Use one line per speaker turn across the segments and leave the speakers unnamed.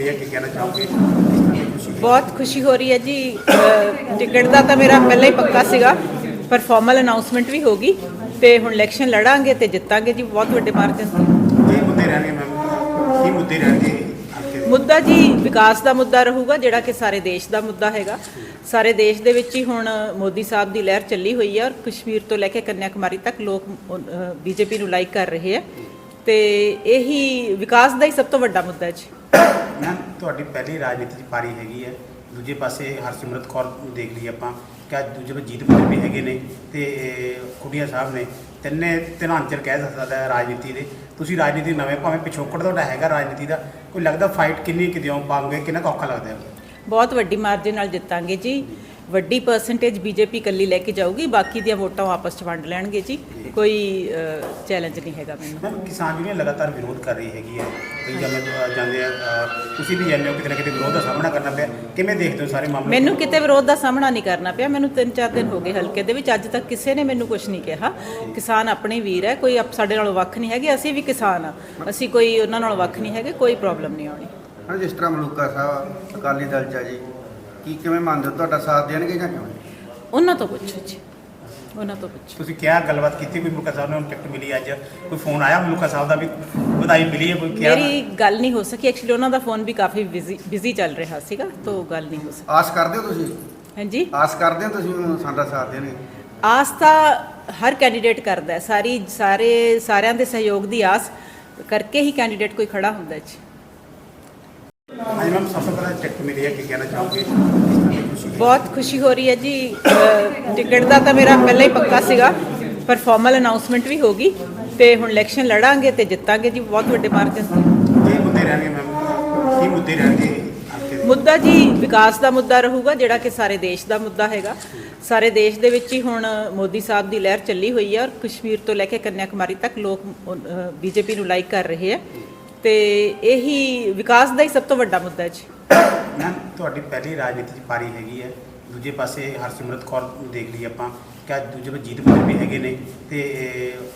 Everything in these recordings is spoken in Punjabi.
ਮਿਲੀ ਹੈ ਕਿ ਕਹਿਣਾ ਚਾਹੋਗੇ?
ਬਹੁਤ ਖੁਸ਼ੀ ਹੋ ਰਹੀ ਹੈ ਜੀ। ਟਿਕਟ ਦਾ ਤਾਂ ਮੇਰਾ ਪਹਿਲਾਂ ਹੀ ਪੱਕਾ ਸੀਗਾ ਪਰ ਫਾਰਮਲ ਅਨਾਉਂਸਮੈਂਟ ਵੀ ਹੋ ਗਈ ਤੇ ਹੁਣ ਇਲੈਕਸ਼ਨ ਲੜਾਂਗੇ ਤੇ ਜਿੱਤਾਂਗੇ ਜੀ। ਬਹੁਤ ਵੱਡੇ ਮਾਰਜਨ ਤੋਂ।
ਕੀ ਮੁੱਦੇ ਰਹਿਣਗੇ ਮੈਮ? ਕੀ ਮੁੱਦੇ ਰਹਿਣਗੇ?
ਮੁੱਦਾ ਜੀ ਵਿਕਾਸ ਦਾ ਮੁੱਦਾ ਰਹੂਗਾ ਜਿਹੜਾ ਕਿ ਸਾਰੇ ਦੇਸ਼ ਦਾ ਮੁੱਦਾ ਹੈਗਾ। ਸਾਰੇ ਦੇਸ਼ ਦੇ ਵਿੱਚ ਹੀ ਹੁਣ ਮੋਦੀ ਸਾਹਿਬ ਦੀ ਲਹਿਰ ਚੱਲੀ ਹੋਈ ਹੈ ਔਰ ਕਸ਼ਮੀਰ ਤੋਂ ਲੈ ਕੇ ਕੰਨਿਆ ਕੁਮਾਰੀ ਤੱਕ ਲੋਕ ਬੀਜੇਪੀ ਨੂੰ ਲਾਈਕ ਕਰ ਰਹੇ ਆ ਤੇ ਇਹੀ ਵਿਕਾਸ ਦਾ ਹੀ ਸਭ ਤੋਂ ਵੱਡਾ ਮੁੱਦਾ ਹੈ ਜੀ।
ਮੈਮ, ਤੁਹਾਡੀ ਪਹਿਲੀ ਰਾਜਨੀਤੀ 'ਚ ਪਾਰੀ ਹੈਗੀ ਹੈ। ਦੂਜੇ ਪਾਸੇ ਹਰਸਿਮਰਤ ਕੌਰ ਨੂੰ ਦੇਖ ਲਈ ਆਪਾਂ। ਕਿਆ ਦੂਜੇ ਪਾਸੇ ਜੀਤ ਮਹਿਲ ਵੀ ਹੈਗੇ ਨੇ ਤੇ ਕੁੜੀਆ ਸਾਹਿਬ ਨੇ। ਤਿੰਨੇ ਤਿਨਾਂਚਰ ਕਹਿ ਸਕਦਾ ਹੈ ਰਾਜਨੀਤੀ ਦੇ। ਤੁਸੀਂ ਰਾਜਨੀਤੀ ਨਵੇਂ ਭਾਵੇਂ ਪਿਛੋਕੜ ਤੁਹਾਡਾ ਹੈਗਾ ਰਾਜਨੀਤੀ ਦਾ, ਕੋਈ ਲੱਗਦਾ ਫਾਈਟ ਕਿੰਨੀ ਕਿਦਿਓਂ ਪਾਉਂਗੇ, ਕਿੰਨਾ ਕੁ ਔਖਾ ਲੱਗਦਾ ਹੈ?
ਬਹੁਤ ਵੱਡੀ ਮਾਰਜਨ ਨਾਲ ਜਿੱਤਾਂਗੇ ਜੀ। ਵੱਡੀ ਪਰਸੈਂਟੇਜ ਬੀਜੇਪੀ ਕੱਲੀ ਲੈ ਕੇ ਜਾਊਗੀ ਬਾਕੀ ਦੀਆਂ ਵੋਟਾਂ ਉਹ ਆਪਸ ਚ ਵੰਡ ਲੈਣਗੇ ਜੀ। ਕੋਈ ਚੈਲੰਜ ਨਹੀਂ ਹੈਗਾ ਮੈਨੂੰ।
ਮੈਮ ਕਿਸਾਨ ਯੂਨੀਅਨ ਲਗਾਤਾਰ ਵਿਰੋਧ ਕਰ ਰਹੀ ਹੈਗੀ ਹੈ। ਕਈ ਜਮੇ ਜਾਂਦੇ ਆ ਤੁਸੀਂ ਵੀ ਜਾਂਦੇ ਹੋ ਕਿਤੇ ਨਾ ਕਿਤੇ ਵਿਰੋਧ ਦਾ ਸਾਹਮਣਾ ਕਰਨਾ ਪਿਆ। ਕਿਵੇਂ ਦੇਖਦੇ ਹੋ ਸਾਰੇ ਮਾਮਲੇ
ਮੈਨੂੰ ਕਿਤੇ ਵਿਰੋਧ ਦਾ ਸਾਹਮਣਾ ਨਹੀਂ ਕਰਨਾ ਪਿਆ। ਮੈਨੂੰ 3-4 ਦਿਨ ਹੋ ਗਏ ਹਲਕੇ ਦੇ ਵਿੱਚ। ਅੱਜ ਤੱਕ ਕਿਸੇ ਨੇ ਮੈਨੂੰ ਕੁਝ ਨਹੀਂ ਕਿਹਾ। ਕਿਸਾਨ ਆਪਣੇ ਵੀਰ ਹੈ। ਕੋਈ ਸਾਡੇ ਨਾਲੋਂ ਵੱਖ ਨਹੀਂ ਹੈਗੇ। ਅਸੀਂ ਵੀ ਕਿਸਾਨ ਆ ਅਸੀਂ ਕੋਈ ਉਹਨਾਂ ਨਾਲੋਂ ਵੱਖ ਨਹੀਂ ਹੈਗੇ। ਕੋਈ ਪ੍ਰੋਬਲਮ ਨਹੀਂ ਆਉਣੀ।
ਹਾਂ ਜਿਸ ਤਰ੍ਹਾਂ ਮਲੂਕਾ ਸਾਹਿਬ ਅਕਾਲੀ ਦਲ ਚ ਜੀ। ਕੀ ਕਿਵੇਂ ਮੰਨਦੇ ਹੋ? ਤੁਹਾਡਾ ਸਾਥ ਦੇਣਗੇ ਜਾਂ ਕਿਵੇਂ?
ਉਹਨਾਂ ਤੋਂ ਪੁੱਛੋ ਜੀ। ਉਹਨਾਂ ਤੋਂ ਪੁੱਛੋ।
ਤੁਸੀਂ ਕਿਹਾ ਗੱਲਬਾਤ ਕੀਤੀ ਕੋਈ ਮੁਲਕਾ ਸਾਹਿਬ ਨੂੰ ਟਿਕਟ ਮਿਲੀ ਅੱਜ? ਕੋਈ ਫੋਨ ਆਇਆ ਮੁਲਕਾ ਸਾਹਿਬ ਦਾ ਵੀ ਵਧਾਈ ਮਿਲੀ ਹੈ ਕੋਈ ਕਿਹਾ?
ਮੇਰੀ ਗੱਲ ਨਹੀਂ ਹੋ ਸਕੀ। ਐਕਚੁਅਲੀ ਉਹਨਾਂ ਦਾ ਫੋਨ ਵੀ ਕਾਫੀ ਬਿਜ਼ੀ ਬਿਜ਼ੀ ਚੱਲ ਰਿਹਾ ਸੀਗਾ ਤਾਂ ਗੱਲ ਨਹੀਂ ਹੋ ਸਕੀ।
ਆਸ ਕਰਦੇ ਹੋ ਤੁਸੀਂ?
ਹਾਂਜੀ?
ਆਸ ਕਰਦੇ ਹੋ ਤੁਸੀਂ ਸਾਡਾ ਸਾਥ ਦੇਣਗੇ?
ਆਸ ਤਾਂ ਹਰ ਕੈਂਡੀਡੇਟ ਕਰਦਾ ਹੈ। ਸਾਰੀ ਸਾਰੇ ਸਾਰਿਆਂ ਦੇ ਸਹਿਯੋਗ ਦੀ ਆਸ ਕਰਕੇ ਹੀ ਕੈਂਡੀਡੇਟ ਕੋਈ ਖੜਾ ਹੁੰਦਾ ਹੈ ਜੀ।
ਹਾਂਜੀ ਮੈਮ ਸਭ ਤੋਂ ਪਹਿਲਾਂ ਟਿਕਟ ਮਿਲੀ ਹੈ ਕਿ ਕਹਿਣਾ ਚਾਹੋਗੇ? ਇਸ ਤਰ੍ਹਾਂ ਦੀ ਖੁਸ਼ੀ
ਬਹੁਤ ਖੁਸ਼ੀ ਹੋ ਰਹੀ ਹੈ ਜੀ। ਅ, ਟਿਕਟ ਦਾ ਤਾਂ ਮੇਰਾ ਪਹਿਲਾਂ ਹੀ ਪੱਕਾ ਸੀਗਾ ਪਰ ਫਾਰਮਲ ਅਨਾਉਂਸਮੈਂਟ ਵੀ ਹੋ ਗਈ ਤੇ ਹੁਣ ਇਲੈਕਸ਼ਨ ਲੜਾਂਗੇ ਤੇ ਜਿੱਤਾਂਗੇ ਜੀ ਬਹੁਤ ਵੱਡੇ ਮਾਰਜਨ ਤੋਂ
ਕੀ ਮੁੱਦੇ ਰਹਿਣਗੇ ਮੈਮ? ਕੀ ਮੁੱਦੇ ਰਹਿਣਗੇ ਹਲਕੇ ਦੇ?
ਮੁੱਦਾ ਜੀ ਵਿਕਾਸ ਦਾ ਮੁੱਦਾ ਰਹੂਗਾ ਜਿਹੜਾ ਕਿ ਸਾਰੇ ਦੇਸ਼ ਦਾ ਮੁੱਦਾ ਹੈਗਾ। ਸਾਰੇ ਦੇਸ਼ ਦੇ ਵਿੱਚ ਹੀ ਹੁਣ ਮੋਦੀ ਸਾਹਿਬ ਦੀ ਲਹਿਰ ਚੱਲੀ ਹੋਈ ਹੈ ਔਰ ਕਸ਼ਮੀਰ ਤੋਂ ਲੈ ਕੇ ਕੰਨਿਆ ਕੁਮਾਰੀ ਤੱਕ ਲੋਕ ਬੀਜੇਪੀ ਨੂੰ ਲਾਈਕ ਕਰ ਰਹੇ ਆ ਤੇ ਇਹੀ ਵਿਕਾਸ ਦਾ ਹੀ ਸਭ ਤੋਂ ਵੱਡਾ ਮੁੱਦਾ ਹੈ ਜੀ।
ਮੈਮ ਤੁਹਾਡੀ ਪਹਿਲੀ ਰਾਜਨੀਤੀ ਦੀ ਪਾਰੀ ਹੈਗੀ ਹੈ। ਦੂਜੇ ਪਾਸੇ ਹਰਸਿਮਰਤ ਕੌਰ ਨੂੰ ਦੇਖ ਲਈ ਆਪਾਂ ਕਿ ਅੱਜ ਦੂਜੇ ਪਾਸੇ ਜੀਤ ਮਹਿਲ ਵੀ ਹੈਗੇ ਨੇ ਤੇ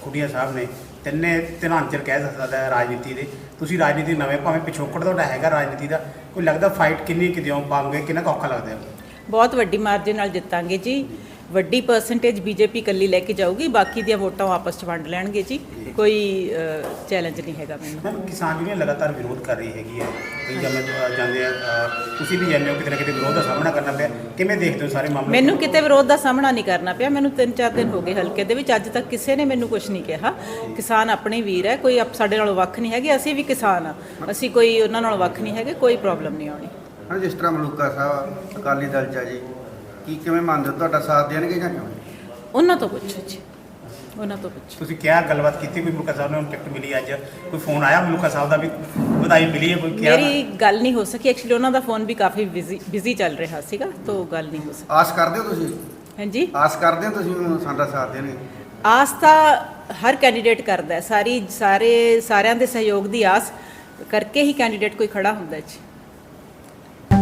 ਕੁੜੀਆ ਸਾਹਿਬ ਨੇ। ਤਿੰਨੇ ਤਿਨਾਂਚਰ ਕਹਿ ਸਕਦਾ ਹੈ ਰਾਜਨੀਤੀ ਦੇ। ਤੁਸੀਂ ਰਾਜਨੀਤੀ ਨਵੇਂ ਭਾਵੇਂ ਪਿਛੋਕੜ ਤੁਹਾਡਾ ਹੈਗਾ ਰਾਜਨੀਤੀ ਦਾ। ਕੋਈ ਲੱਗਦਾ ਫਾਈਟ ਕਿੰਨੀ ਕਿਦਿਓਂ ਪਾਉਂਗੇ ਕਿੰਨਾ ਕੁ ਔਖਾ ਲੱਗਦਾ ਹੈ?
ਬਹੁਤ ਵੱਡੀ ਮਾਰਜਨ ਨਾਲ ਜਿੱਤਾਂਗੇ ਜੀ। ਵੱਡੀ ਪਰਸੈਂਟੇਜ ਬੀਜੇਪੀ ਕੱਲੀ ਲੈ ਕੇ ਜਾਊਗੀ ਬਾਕੀ ਦੀਆਂ ਵੋਟਾਂ ਉਹ ਆਪਸ ਚ ਵੰਡ ਲੈਣਗੇ ਜੀ। ਕੋਈ ਚੈਲੰਜ ਨਹੀਂ ਹੈਗਾ ਮੈਨੂੰ।
ਮੈਮ ਕਿਸਾਨ ਯੂਨੀਅਨ ਲਗਾਤਾਰ ਵਿਰੋਧ ਕਰ ਰਹੀ ਹੈਗੀ ਹੈ। ਕਈ ਜਮੇ ਜਾਂਦੇ ਆ ਤੁਸੀਂ ਵੀ ਜਾਂਦੇ ਹੋ ਕਿਤੇ ਨਾ ਕਿਤੇ ਵਿਰੋਧ ਦਾ ਸਾਹਮਣਾ ਕਰਨਾ ਪਿਆ। ਕਿਵੇਂ ਦੇਖਦੇ ਹੋ ਸਾਰੇ ਮਾਮਲੇ?
ਮੈਨੂੰ ਕਿਤੇ ਵਿਰੋਧ ਦਾ ਸਾਹਮਣਾ ਨਹੀਂ ਕਰਨਾ ਪਿਆ। ਮੈਨੂੰ 3-4 ਦਿਨ ਹੋ ਗਏ ਹਲਕੇ ਦੇ ਵਿੱਚ। ਅੱਜ ਤੱਕ ਕਿਸੇ ਨੇ ਮੈਨੂੰ ਕੁਝ ਨਹੀਂ ਕਿਹਾ। ਕਿਸਾਨ ਆਪਣੇ ਵੀਰ ਹੈ ਕੋਈ ਸਾਡੇ ਨਾਲੋਂ ਵੱਖ ਨਹੀਂ ਹੈਗੇ। ਅਸੀਂ ਵੀ ਕਿਸਾਨ ਆ ਅਸੀਂ ਕੋਈ ਉਹਨਾਂ ਨਾਲੋਂ ਵੱਖ ਨਹੀਂ ਹੈਗੇ। ਕੋਈ ਪ੍ਰੋਬਲਮ ਨਹੀਂ ਆਉਣੀ।
ਹਾਂ ਜਿਸ ਤਰ੍ਹਾਂ ਮਲੂਕਾ ਸਾਹਿਬ ਅਕਾਲੀ ਦਲ ਚ ਜੀ। ਕੀ ਕਿਵੇਂ ਮੰਨਦੇ ਹੋ? ਤੁਹਾਡਾ ਸਾਥ ਦੇਣਗੇ ਜਾਂ ਕਿਵੇਂ?
ਉਹਨਾਂ ਤੋਂ ਪੁੱਛੋ ਜੀ। ਉਹਨਾਂ ਤੋਂ ਪੁੱਛੋ।
ਤੁਸੀਂ ਕਿਹਾ ਗੱਲਬਾਤ ਕੀਤੀ ਕੋਈ ਮੁਲਕਾ ਸਾਹਿਬ ਨੂੰ ਟਿਕਟ ਮਿਲੀ ਅੱਜ। ਕੋਈ ਫੋਨ ਆਇਆ ਮੁਲਕਾ ਸਾਹਿਬ ਦਾ ਵੀ ਵਧਾਈ ਮਿਲੀ ਹੈ ਕੋਈ ਕਿਹਾ
ਮੇਰੀ ਗੱਲ ਨਹੀਂ ਹੋ ਸਕੀ। ਐਕਚੁਅਲੀ ਉਹਨਾਂ ਦਾ ਫੋਨ ਵੀ ਕਾਫੀ ਬਿਜ਼ੀ ਬਿਜ਼ੀ ਚੱਲ ਰਿਹਾ ਸੀਗਾ ਤਾਂ ਗੱਲ ਨਹੀਂ ਹੋ ਸਕੀ।
ਆਸ ਕਰਦੇ ਹੋ ਤੁਸੀਂ?
ਹਾਂਜੀ।
ਆਸ ਕਰਦੇ ਹੋ ਤੁਸੀਂ ਸਾਡਾ ਸਾਥ ਦੇਣਗੇ?
ਆਸ ਤਾਂ ਹਰ ਕੈਂਡੀਡੇਟ ਕਰਦਾ ਹੈ। ਸਾਰੀ ਸਾਰੇ ਸਾਰਿਆਂ ਦੇ ਸਹਿਯੋਗ ਦੀ ਆਸ ਕਰਕੇ ਹੀ ਕੈਂਡੀਡੇਟ ਕੋਈ ਖੜਾ ਹੁੰਦਾ ਹੈ ਜੀ।